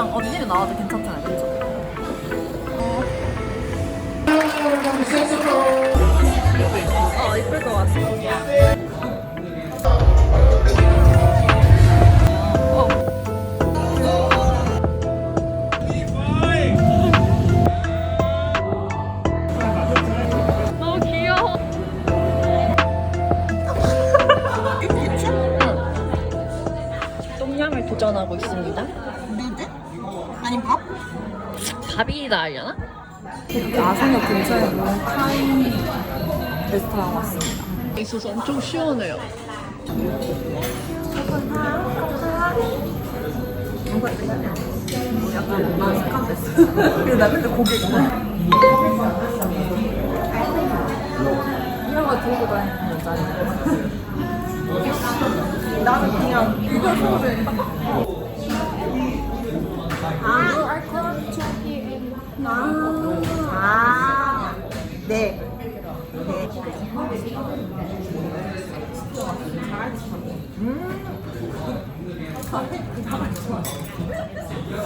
언니랑 언니는 나와도 괜찮잖아요, 그렇죠? 어. 너무 귀여워. 똥냥을 도전하고 있습니다. 밥이다 하려나? 아산역 근처에 있는 타임 레스토랑 왔습니다. 있어서 엄청 시원해요. 약간 마스카 됐어. 그리고 나 맨날 고개 있잖아. 이런 거 들고 다니는 여자애. 나는 그냥 이거 아, 아, 아, 네. 네.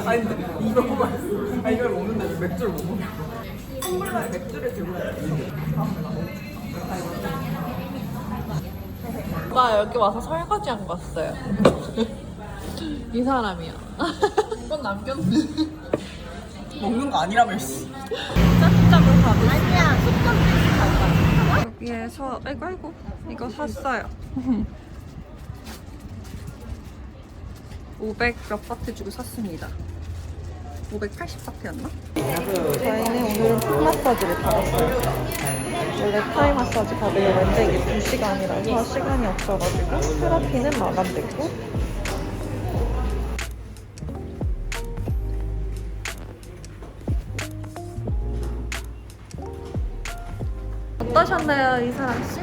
아니 근데 이거 맛있어. 아 이걸 먹는데 맥주를 못 먹어. 선물날 맥주를 들고 나 여기 와서 설거지 한거 봤어요. 이 사람이야. 이건 남겼네. 먹는 거 아니라며 씨. 짝짝을 가고 아니야. 숙점 여기에서 아이고 아이고 이거 샀어요. 500몇 바트 주고 샀습니다. 580바트였나? 저희는 오늘은 풋 마사지를 받았어요. 원래 타이 마사지 받으려고 했는데 이게 2시간이라서 시간이 없어가지고 테라피는 마감됐고 어떠셨나요, 이사람 씨?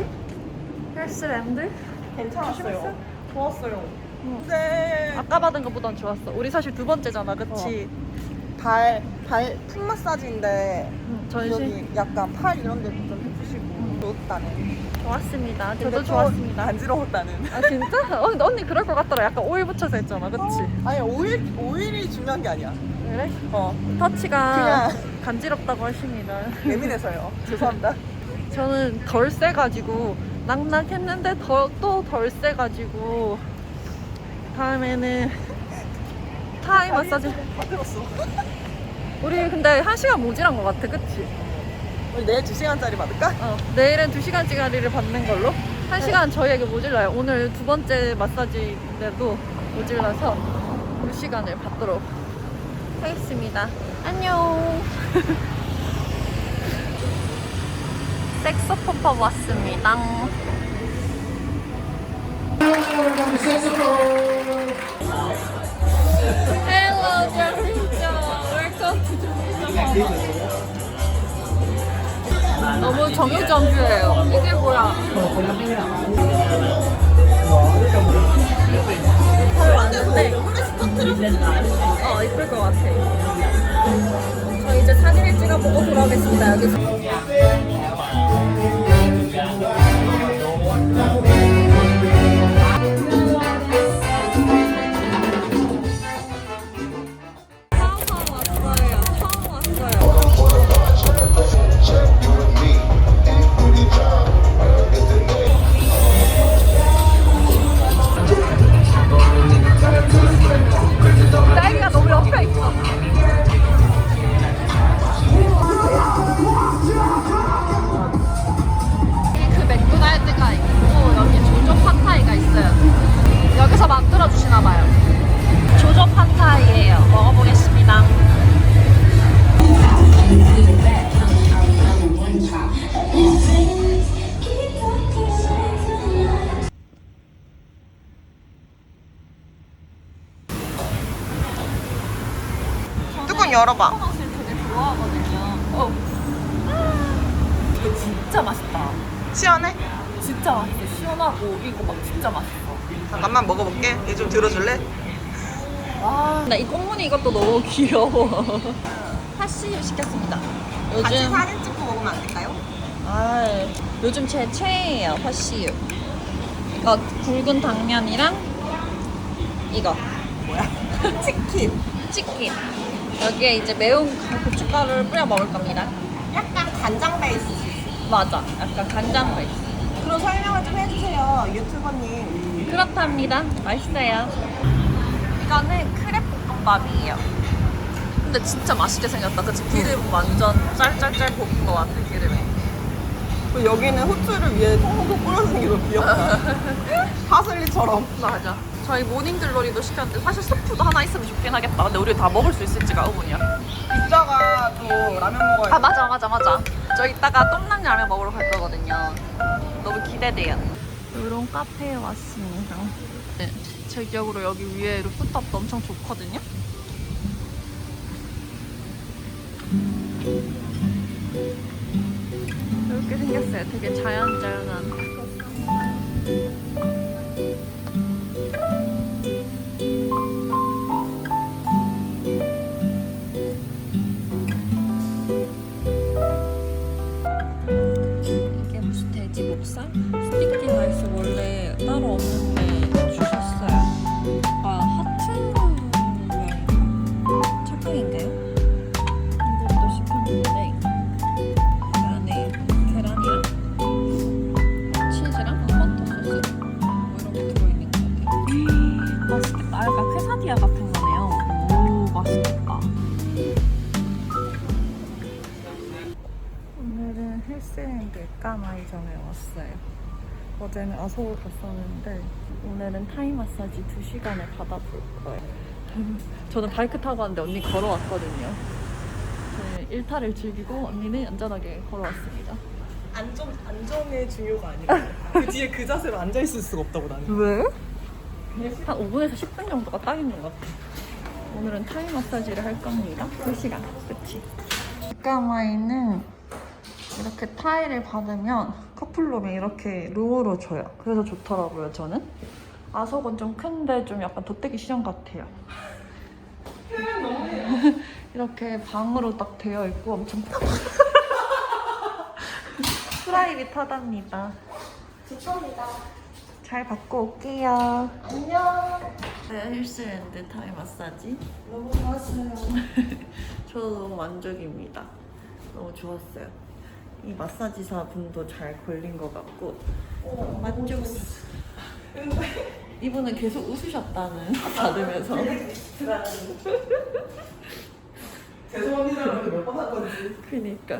헬스랜드? 괜찮았어요. 좋았어요. 근데 아까 받은 것보단 좋았어. 우리 사실 두 번째잖아, 그치? 발, 발, 풋 마사지인데 응, 전신 여기 약간 팔 이런 데도 좀 해주시고 좋다는. 좋았습니다. 저도 또 좋았습니다. 간지러웠다는. 아 진짜? 어, 근데 언니 그럴 것 같더라. 약간 오일 붙여서 했잖아, 그치? 아니 오일 오일이 중요한 게 아니야. 그래? 어 터치가 그냥 간지럽다고 하십니다. 예민해서요. 죄송합니다. 저는 덜 세가지고 낙낙했는데 또 덜 세가지고 다음에는 타이 마사지 다 들었어. 우리 근데 한 시간 모질한 것 같아 그치? 우리 내일 2 시간짜리 받을까? 어, 내일은 2시간짜리를 받는 걸로 한 시간 저희에게 모질라요 오늘 두 번째 마사지인데도 모질라서 2시간을 받도록 하겠습니다 안녕 섹소폰 Jacinto. 너무 정유정유해요. 이게 뭐야? 잘 왔는데 어 이쁠 것 같아. 저 이제 사진을 찍어보고 돌아오겠습니다. 여기서. 진짜 맛있어. 잠깐만 먹어볼게. 얘 좀 들어줄래? 와. 나 이 꽃무늬 이것도 너무 귀여워. 핫시유 시켰습니다. 같이 요즘 사진 찍고 먹으면 안 될까요? 아 요즘 제 최애예요 핫시유. 이거 굵은 당면이랑 이거 뭐야? 치킨. 치킨. 여기에 이제 매운 고춧가루를 뿌려 먹을 겁니다. 약간 간장 베이스. 맞아. 약간 간장 베이스. 그럼 설명을 좀 해주세요, 유튜버님. 그렇답니다. 맛있어요. 이거는 크랩 볶음밥이에요. 근데 진짜 맛있게 생겼다. 그치? 기름 완전 짤짤짤 볶은 것 같아, 기름이. 그리고 여기는 후추를 위에 통통 뿌려주는 게 너무 귀엽다. 파슬리처럼. 맞아. 저희 모닝글로리도 시켰는데 사실 스프도 하나 있으면 좋긴 하겠다. 근데 우리 다 먹을 수 있을지가 의문이야. 이따가 또 라면 먹어야 아 맞아 맞아 맞아. 저 이따가 똠랑 라면 먹으러 갈 거거든요. 너무 기대돼요. 이런 카페에 왔습니다. 네, 제격으로 여기 위에 루프탑도 엄청 좋거든요. 이렇게 생겼어요. 되게 자연자연한. 따로 없는데 주셨어요. 아 하트? 착각인가요? 이것도 시켰는데 그 안에 계란이랑 치즈랑 토마토 소스 뭐 이런 거 들어있는 것 같아요. 맛있겠다. 아, 약간 퀘사디아 같은 거네요. 오 맛있겠다. 오늘은 헬스앤드 까마이점에 왔어요. 어제는 아서울 갔었는데 오늘은 타이 마사지 2시간을 받아볼 거예요. 저는 바이크 타고 왔는데 언니 걸어왔거든요. 저는 일탈을 즐기고 언니는 안전하게 걸어왔습니다. 안전, 안전의 중요가 아니고. 그 뒤에 그 자세로 앉아있을 수가 없다고 나는. 왜? 한 5분에서 10분 정도가 딱인 것 같아. 오늘은 타이 마사지를 할 겁니다. 2시간. 그치? 까마이는 이렇게 타이를 받으면 커플룸이 이렇게 룸으로 줘요. 그래서 좋더라고요, 저는. 아석은 좀 큰데 좀 약간 돗대기 시장 같아요. 이렇게 방으로 딱 되어 있고 엄청 프라이빗하답니다. 좋습니다. 잘 받고 올게요. 안녕. 네, 힐스랜드 타이 마사지. 너무 좋았어요. 저도 너무 만족입니다. 너무 좋았어요. 이 마사지사 분도 잘 걸린 것 같고 만족. 이분은 계속 웃으셨다는 받으면서 죄송합니다라고 몇번 한 건지. 그니까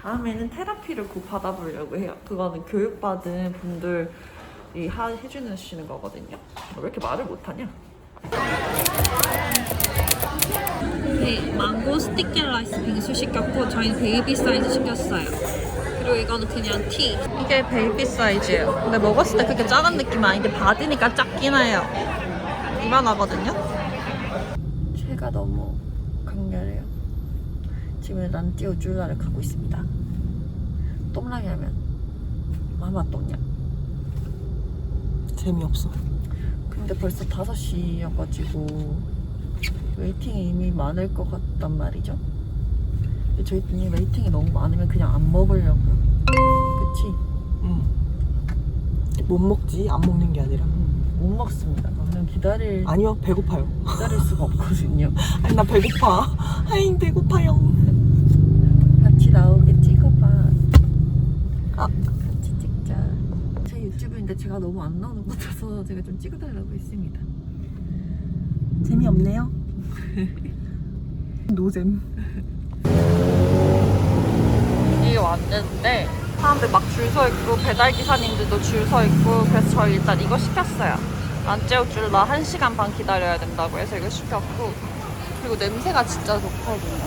다음에는 테라피를 곧 받아보려고 해요. 그거는 교육받은 분들이 하, 해주는 시는 거거든요. 왜 이렇게 말을 못하냐? 네, 망고 스티키 라이스 빙수 시켰고 저희는 베이비 사이즈 시켰어요. 그리고 이거는 그냥 티. 이게 베이비 사이즈예요. 근데 먹었을 때 그렇게 작은 느낌 아닌데 받으니까 작긴 해요. 이만하거든요. 제가 너무 강렬해요. 지금 난 띄워줄라를 가고 있습니다. 똥랑이 하면 마마 똥냥. 재미없어. 근데 벌써 5시여가지고 웨이팅이 이미 많을 것 같단 말이죠. 근데 저희들이 웨이팅이 너무 많으면 그냥 안 먹으려고요. 그치? 응. 못 먹지, 안 먹는 게 아니라. 못 먹습니다. 저는 기다릴, 아니요, 배고파요. 기다릴 수가 없거든요. 아니, 나 배고파. 하잉, 배고파요. 같이 나오게 찍어봐. 아. 같이 찍자. 제 유튜브인데 제가 너무 안 나오는 것 같아서 제가 좀 찍어달라고 했습니다. 재미없네요. 노잼. 여기 왔는데 사람들 막 줄 서 있고 배달 기사님들도 줄 서 있고 그래서 저희 일단 이거 시켰어요. 안 째워줄라 1시간 반 기다려야 된다고 해서 이거 시켰고 그리고 냄새가 진짜 좋거든요.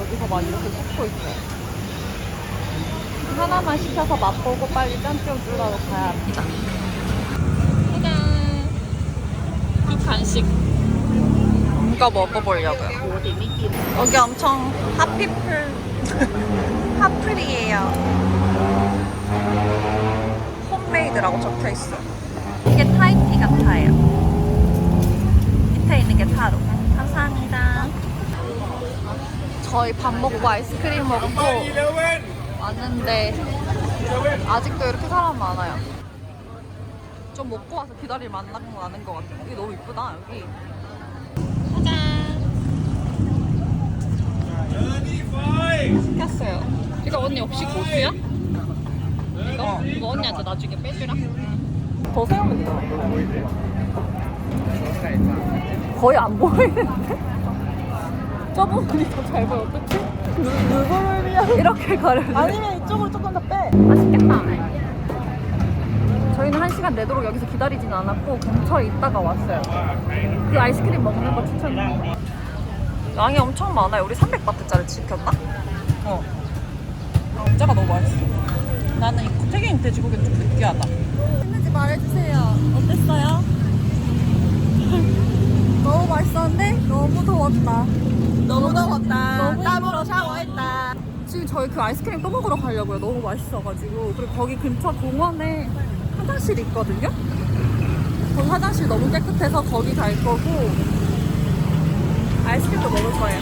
여기서 막 이렇게 섞고 있어요. 하나만 시켜서 맛보고 빨리 짠 째워줄라로 가야 합니다. 짜잔! 이 간식 이거 먹어보려고요. 여기 엄청 핫피플 핫플이에요. 홈메이드라고 적혀 있어. 이게 타이티 같아요. 밑에 있는 게 타로. 감사합니다. 저희 밥 먹고 아이스크림 먹고 왔는데 아직도 이렇게 사람 많아요. 좀 먹고 와서 기다릴 만나는 것 같아요. 여기 너무 이쁘다 여기. 짜잔. 역시 고수야? 이거? 이거 언니한테 나중에 빼주라. 더 세우면 되잖아. 거의 안 보이는데? 저분이 더잘 보여, 어떡해? 누구를 위한? 이렇게 가려. 아니면 이쪽으로 조금 더 빼. 맛있겠다. 저희는 한 시간 내도록 여기서 기다리진 않았고 근처에 있다가 왔어요. 그 아이스크림 먹는 거 추천해요. 양이 엄청 많아요. 우리 300바트짜리 시켰나? 어. 진짜가 너무 맛있어. 나는 이 튀긴 돼지고기는 좀 느끼하다. 했는지 말해주세요. 어땠어요? 너무 맛있었는데 너무 더웠다. 너무 더웠다. 너무 땀으로 샤워했다. 지금 저희 그 아이스크림 또 먹으러 가려고요. 너무 맛있어가지고. 그리고 거기 근처 공원에 화장실이 있거든요. 거기 화장실 너무 깨끗해서 거기 갈 거고 아이스크림도 먹을 거예요.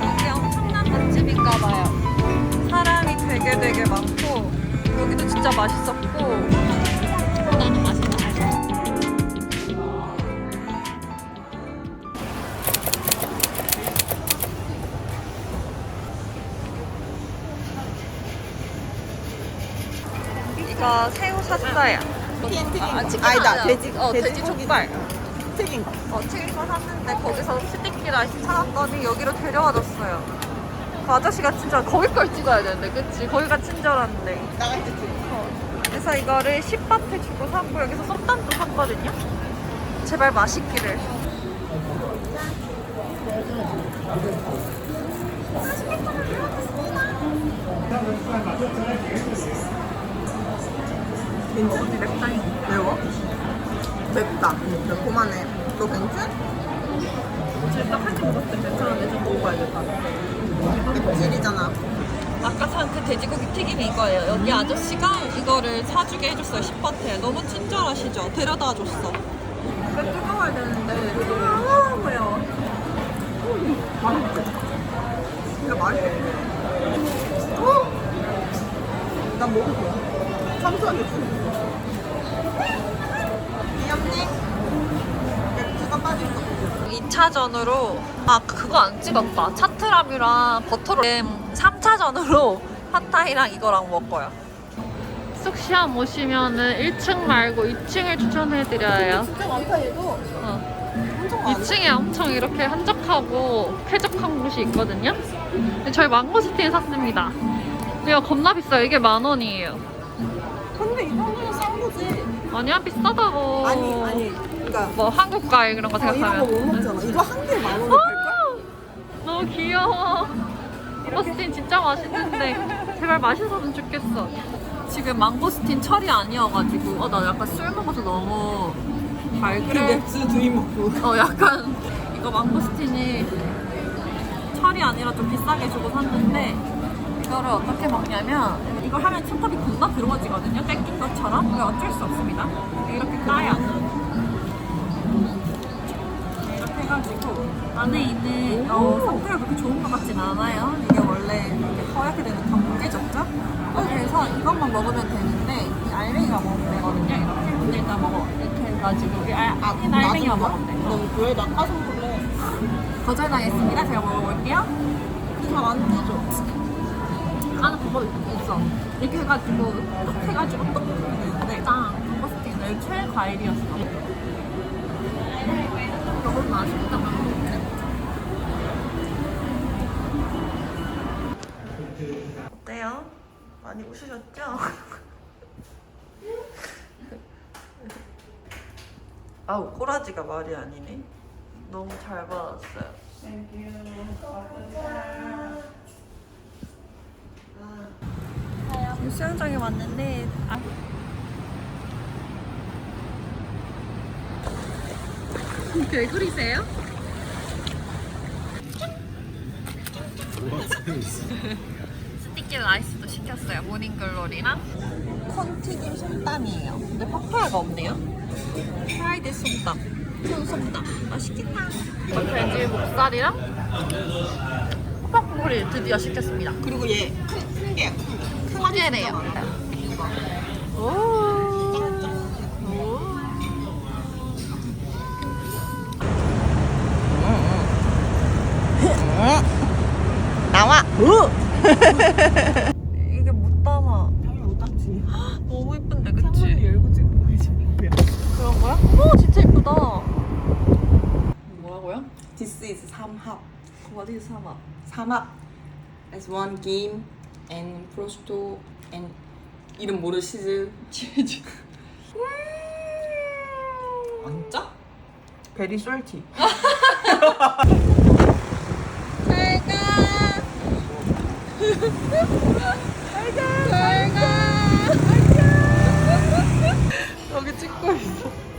여기 엄청난 맛집인가 봐요. 사람이 되게 되게 많고 여기도 진짜 맛있었고 새우 샀어요. 아, 치킨 아니다, 아니야. 돼지- 어, 돼지. 족발. 튀긴 거. 어, 튀긴 거 샀는데 거기서 스티키 라이스 찾았더니 여기로 데려와줬어요. 그 아저씨가 진짜 거기 걸 찍어야 되는데, 그치? 거기가 친절한데. 나갈 때 튀긴 어. 그래서 이거를 10바트 주고 샀고 여기서 ส้단도 샀거든요. 제발 맛있기를. 괜찮지? 맵다잉. 매워? 맵다. 매콤하네. 너 괜찮? 지금 딱한개 먹었을 때 괜찮은데 좀 먹어봐야겠다. 맵찔이잖아. 아까 산 그 돼지고기 튀김이 이거예요. 여기 아저씨가 이거를 사주게 해줬어요. 10바트에. 너무 친절하시죠? 데려다 줬어. 이거 뜨거워야 되는데 아, 뭐야. 맛있지? 진짜 맛있어. 어? 난 먹을 거야. 삼수하게 주 귀엽니? 맥주가 빠졌어. 2차전으로 아 그거 안 찍었다. 차트람이랑 버터로 3차전으로 팟타이랑 이거랑 먹어요. 쑥시암 오시면은 1층 말고 2층을 추천해드려요. 진짜 많다 얘도. 어. 엄청. 2층에 이렇게 한적하고 쾌적한 곳이 있거든요. 근데 저희 망고스틴 샀습니다. 이거 겁나 비싸요. 이게 만 원이에요. 근데 이 정도면 싼 거지. 아니야 비싸다고. 아니 아니. 그러니까 뭐 한국 과일 그런 거 어, 이런 생각하면. 거 못 먹잖아. 이거 한 개에 만 원에 팔걸? 너무 귀여워. 망고스틴 진짜 맛있는데 제발 맛있었으면 좋겠어. 지금 망고스틴 철이 아니어가지고 어 나 약간 술 먹어서 너무 밝게 맥주 두입 먹고. 어 약간 이거 망고스틴이 철이 아니라 좀 비싸게 주고 샀는데 이거를 어떻게 먹냐면 이거 하면 틴탑이 겁나 들어가지거든요 땡긴 것처럼 그게 어쩔 수 없습니다 이렇게 네, 이렇게 해가지고 안에 있는 어, 상태가 그렇게 좋은 것 같진 않아요 이게 원래 이렇게 허옇게 되는 감개졌죠? 그래서 이것만 먹으면 되는데 이 알맹이가 먹으면 되거든요 이렇게 근데 일단 먹어 이렇게 해가지고 이 알, 아, 이 알맹이가 먹으면 돼넌왜 낙하산 볼래? 거절당했습니다. 제가 먹어볼게요. 잘안 뜯어. 하나 방법이 있어. 이렇게 해가지고 딱 해가지고 똑 되는데 짱. 버스팅은 최과일이었어. 너무 맛있다. 어때요? 많이 웃으셨죠? 아우 꼬라지가 말이 아니네. 너무 잘 받았어요. 수영장에 왔는데 아... 왜 그리세요? 스티키 라이스도 시켰어요. 모닝글로리랑 콘튀김 솜땀이에요. 근데 파파야가 없네요. 프라이드 솜땀, 콘 솜땀. 맛있겠다. 돼지 목살이랑 호박국을 드디어 시켰습니다. 그리고 얘큰 게. 화제래요. 오. 오. 이게 못 담아. 당연히 못 담지. 너무 이쁜데, 창문을 그치? 열고 찍는 거지. 그런 거야? 어, 진짜 이쁘다. 뭐라고요? This is 삼합. 어디 삼아? 삼합. As one game and prosciutto and 이름 모르시즈. 치즈. 진짜? 베리 솔티. 잘 가. 잘 가. 잘 가. 여기 찍고 있어.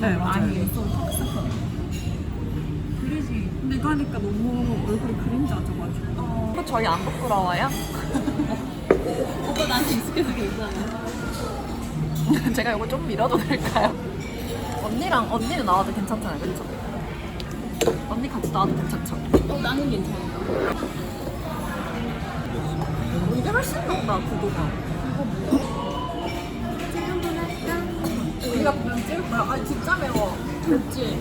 있어요. 많이 있어. 그리지. 이거 하니까 너무 얼굴에 그림자져가지고. 어, 저희 안 부끄러워요? 오빠 나한테 익숙해서 괜찮아. 제가 이거 좀 밀어도 될까요? 언니랑 언니는 나와도 괜찮잖아요, 그렇죠? 언니 같이 나와도 괜찮죠? 어, 나는 괜찮아. 이게 훨씬 높다 구도가. 아니 진짜 매워. 그렇지.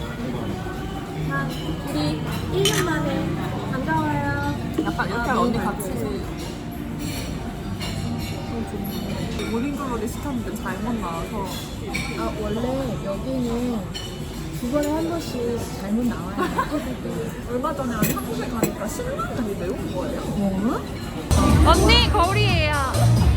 우리 1년 만에 반가워요. 약간 이렇게 아, 하면 언니 너무 같이. 모닝글로리 시켰는데 잘못 나와서 아 원래 여기는 두 번에 한 번씩 잘못 나와요. 얼마 전에 한국에 가니까 신라면이 매운 거예요. 언니 거울이에요.